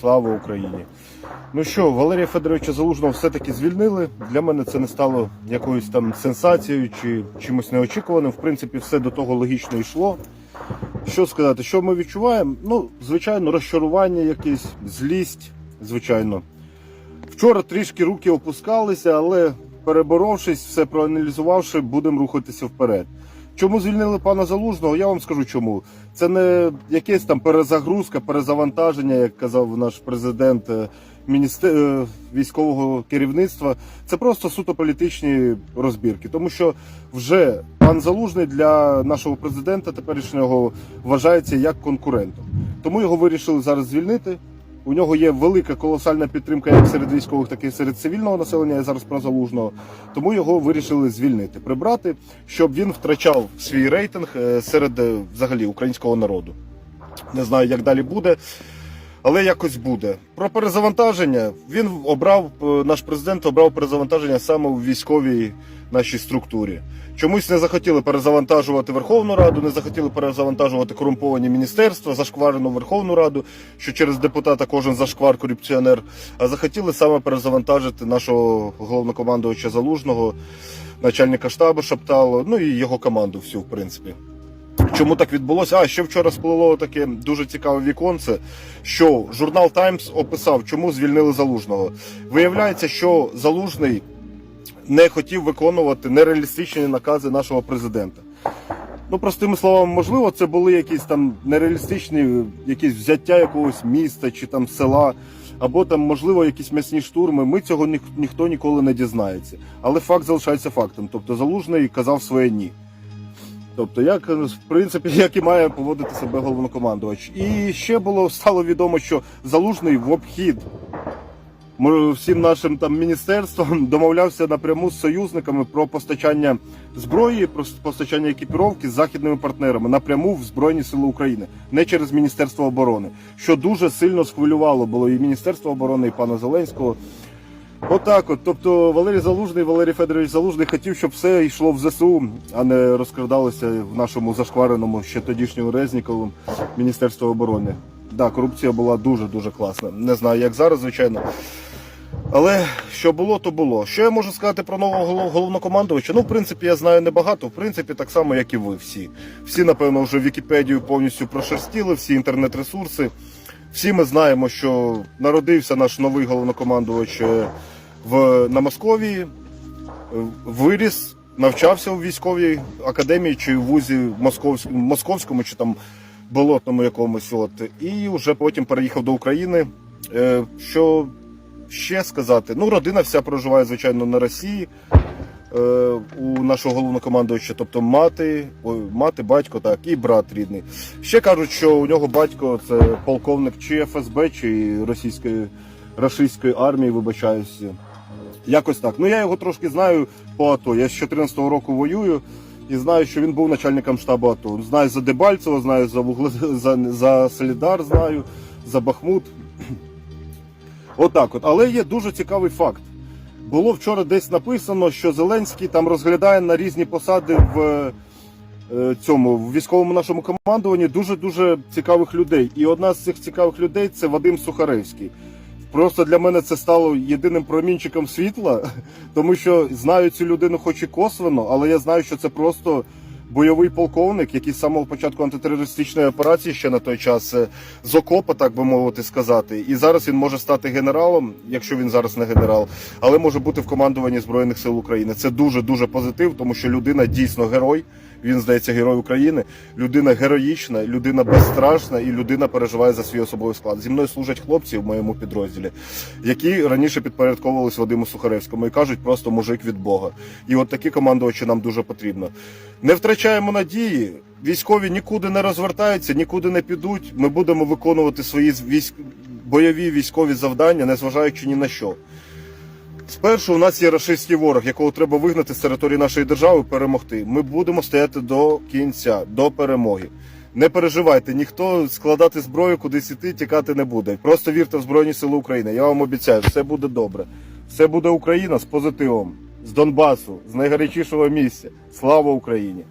Слава Україні! Ну що, Валерія Федоровича Залужного все-таки звільнили. Для мене це не стало якоюсь там сенсацією чи чимось неочікуваним. В принципі, все до того логічно йшло. Що сказати, що ми відчуваємо? Ну, звичайно, розчарування якесь, злість, звичайно. Вчора трішки руки опускалися, але переборовшись, все проаналізувавши, будемо рухатися вперед. Чому звільнили пана Залужного? Я вам скажу чому. Це не якесь там перезагрузка, перезавантаження, як казав наш президент е, міністер... е, військового керівництва. Це просто суто політичні розбірки. Тому що вже пан Залужний для нашого президента теперішнього вважається як конкурентом. Тому його вирішили зараз звільнити. У нього є велика колосальна підтримка як серед військових, так і серед цивільного населення. Я зараз про залужного. Тому його вирішили звільнити, прибрати, щоб він втрачав свій рейтинг е, серед е, взагалі українського народу. Не знаю, як далі буде, але якось буде. Про перезавантаження він обрав е, наш президент обрав перезавантаження саме у військовій нашій структурі. Чомусь не захотіли перезавантажувати Верховну Раду, не захотіли перезавантажувати корумповані міністерства, зашкварену Верховну Раду, що через депутата кожен зашквар корупціонер. А захотіли саме перезавантажити нашого головнокомандувача Залужного, начальника штабу Шаптало, ну і його команду всю, в принципі. Чому так відбулося? А ще вчора сплило таке дуже цікаве віконце, що журнал Таймс описав, чому звільнили залужного. Виявляється, що залужний не хотів виконувати нереалістичні накази нашого президента. Ну, простими словами, можливо, це були якісь там нереалістичні якісь взяття якогось міста чи там села, або там, можливо, якісь м'ясні штурми. Ми цього ніх, ніхто ніколи не дізнається. Але факт залишається фактом. Тобто залужний казав своє ні. Тобто, як в принципі, як і має поводити себе головнокомандувач. І ще було стало відомо, що залужний в обхід всім нашим там міністерствам домовлявся напряму з союзниками про постачання зброї, про постачання екіпіровки з західними партнерами напряму в Збройні Сили України, не через Міністерство оборони, що дуже сильно схвилювало було і Міністерство оборони, і пана Зеленського. Отак, от, тобто Валерій Залужний, Валерій Федорович Залужний хотів, щоб все йшло в ЗСУ, а не розкрадалося в нашому зашквареному ще тодішньому Резніковому Міністерство оборони. Да, корупція була дуже дуже класна. Не знаю, як зараз, звичайно. Але що було, то було. Що я можу сказати про нового голов- головнокомандувача? Ну, в принципі, я знаю небагато. В принципі, так само, як і ви всі. Всі, напевно, вже Вікіпедію повністю прошерстіли, всі інтернет-ресурси. Всі ми знаємо, що народився наш новий головнокомандувач е, в, на Московії, е, виріс, навчався у військовій академії чи в вузі московському, московському чи там болотному якомусь. От, і вже потім переїхав до України. Е, Що ще сказати? Ну, родина вся проживає, звичайно, на Росії. Е, у нашого головнокомандувача, тобто мати, ой, мати, батько, так, і брат рідний. Ще кажуть, що у нього батько це полковник чи ФСБ, чи російської рашистської армії, вибачаюся. Якось так. Ну я його трошки знаю по АТО. Я з 14 року воюю і знаю, що він був начальником штабу АТО. Знаю за Дебальцево, знаю за Вугле... за, за Солідар, знаю, за Бахмут. Отак от. Але є дуже цікавий факт. Було вчора десь написано, що Зеленський там розглядає на різні посади в е, цьому в військовому нашому командуванні дуже дуже цікавих людей. І одна з цих цікавих людей це Вадим Сухаревський. Просто для мене це стало єдиним промінчиком світла, тому що знаю цю людину, хоч і косвенно, але я знаю, що це просто бойовий полковник, який з самого початку антитерористичної операції ще на той час е, з окопа, так би мовити, сказати. І зараз він може стати генералом, якщо він зараз не генерал, але може бути в командуванні Збройних сил України. Це дуже дуже позитив, тому що людина дійсно герой. Він здається герой України. Людина героїчна, людина безстрашна і людина переживає за свій особовий склад. Зі мною служать хлопці в моєму підрозділі, які раніше підпорядковувалися Вадиму Сухаревському і кажуть просто мужик від Бога. І от такі командувачі нам дуже потрібно. Не втрачаємо надії. Військові нікуди не розвертаються, нікуди не підуть. Ми будемо виконувати свої військ... бойові військові завдання, незважаючи ні на що. Спершу у нас є рашистський ворог, якого треба вигнати з території нашої держави, перемогти. Ми будемо стояти до кінця, до перемоги. Не переживайте, ніхто складати зброю, кудись іти, тікати не буде. Просто вірте в Збройні Сили України. Я вам обіцяю, все буде добре. Все буде Україна з позитивом, з Донбасу, з найгарячішого місця. Слава Україні!